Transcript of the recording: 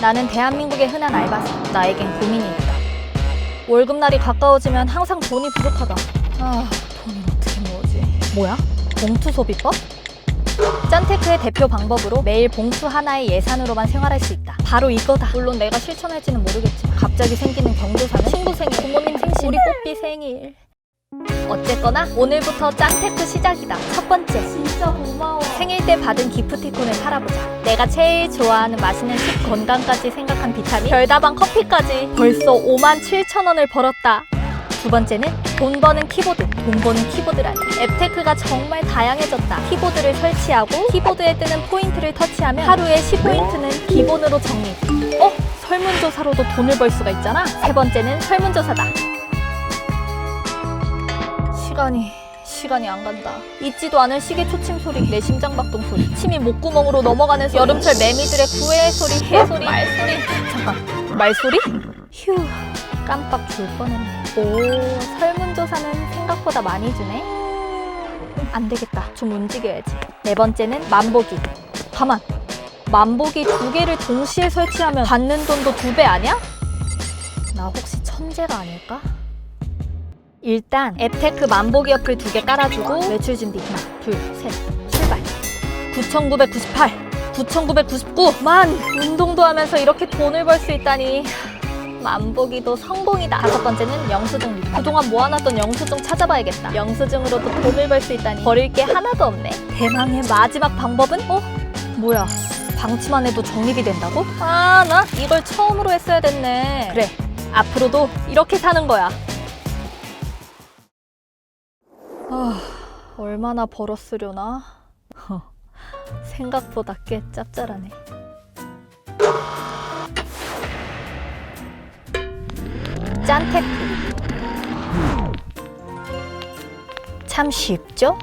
나는 대한민국의 흔한 알바생. 나에겐 고민이 있다. 월급날이 가까워지면 항상 돈이 부족하다. 아, 돈을 어떻게 모으지? 뭐야? 봉투 소비법? 짠테크의 대표 방법으로 매일 봉투 하나의 예산으로만 생활할 수 있다. 바로 이거다. 물론 내가 실천할지는 모르겠지만 갑자기 생기는 경조사는 친구 생일, 부모님 생신, 우리 뽀삐 생일. 어쨌거나 오늘부터 짠테크 시작이다. 첫 번째. 진짜 고마워. 생일 때 받은 기프티콘을 팔아보자. 내가 제일 좋아하는 맛있는 식, 건강까지 생각한 비타민, 별다방 커피까지 벌써 5만 7천 원을 벌었다. 두 번째는 돈 버는 키보드. 돈 버는 키보드라니. 앱테크가 정말 다양해졌다. 키보드를 설치하고 키보드에 뜨는 포인트를 터치하면 하루에 10포인트는 기본으로 정리. 어? 설문조사로도 돈을 벌 수가 있잖아. 세 번째는 설문조사다. 시간이 시간이 안 간다. 잊지도 않은 시계 초침 소리, 내 심장 박동 소리, 침이 목구멍으로 넘어가는 소리, 여름철 매미들의 구애 소리, 개 소리, 말 소리. 잠깐, 말 소리? 휴, 깜빡 줄 뻔했네. 오, 설문조사는 생각보다 많이 주네. 음, 안 되겠다. 좀 움직여야지. 네 번째는 만보기. 가만. 만보기 두 개를 동시에 설치하면 받는 돈도 두 배 아니야? 나 혹시 천재가 아닐까? 일단 앱테크 만보기 어플 두 개 깔아주고 외출 준비 하나 둘셋 출발. 9,998 9,999만 운동도 하면서 이렇게 돈을 벌 수 있다니. 만보기도 성공이다. 다섯 번째는 영수증 리뷰 그동안 모아놨던 영수증 찾아봐야겠다. 영수증으로도 돈을 벌 수 있다니. 버릴 게 하나도 없네. 대망의 마지막 방법은? 어? 뭐야? 방치만 해도 적립이 된다고? 아 나 이걸 처음으로 했어야 됐네. 그래 앞으로도 이렇게 사는 거야 아, 얼마나 벌었으려나? 허, 생각보다 꽤 짭짤하네. 짠테크. 참 쉽죠?